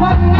One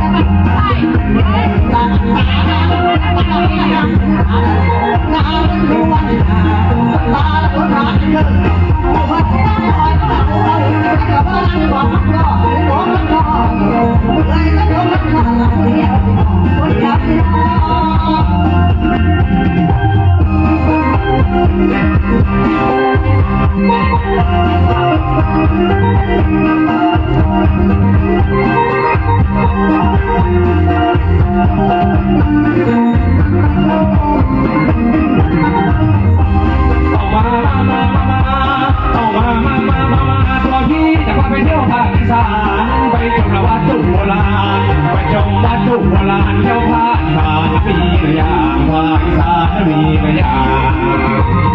Yeah.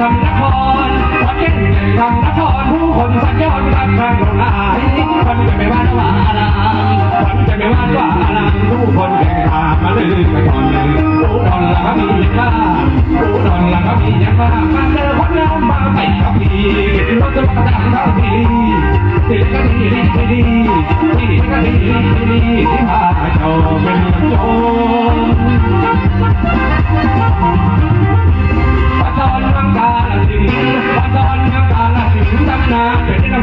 ทำนครวัดเก่งใหญ่ทำนครผู้คนสัญจรรักทางลงหายวันจะไม่ว่านว่าอาวันจะไม่ว่านว่าอาผู้คนแข่งขามมาลืมไปก่อนเลยผู้นอนหลังมีอย่างมากผู้นอนหลังมีอย่างมากมาเจอคนงามมาไม่ทับทีรถจะมาดัทางดีติดกันดีดีดีติดกันดีดีดีที่พาเจ้าเป็นโจ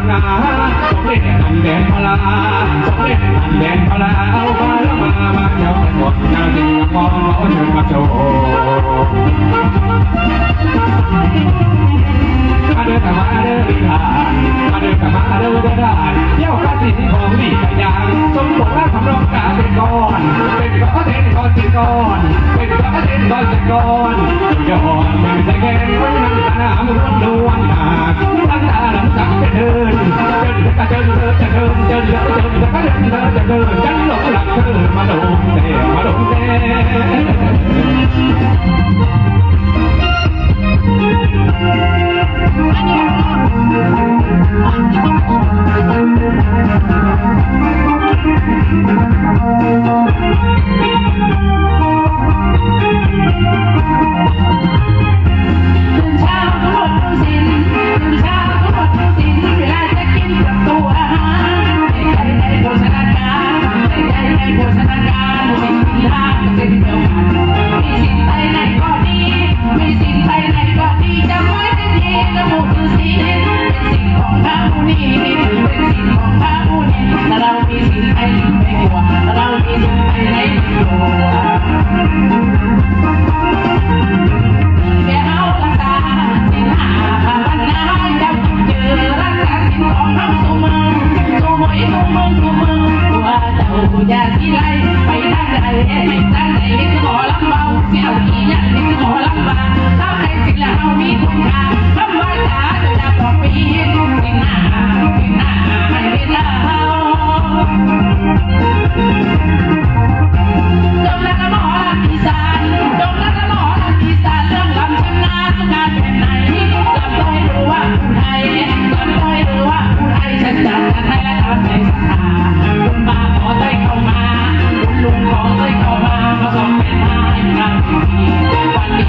างนาเล่นตันแดนพลาเล่นตันแดนพลาเอามาแล้มามาเจ้าหมดนา easy and you make wild.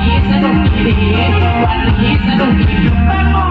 一次弄几里，一次弄几。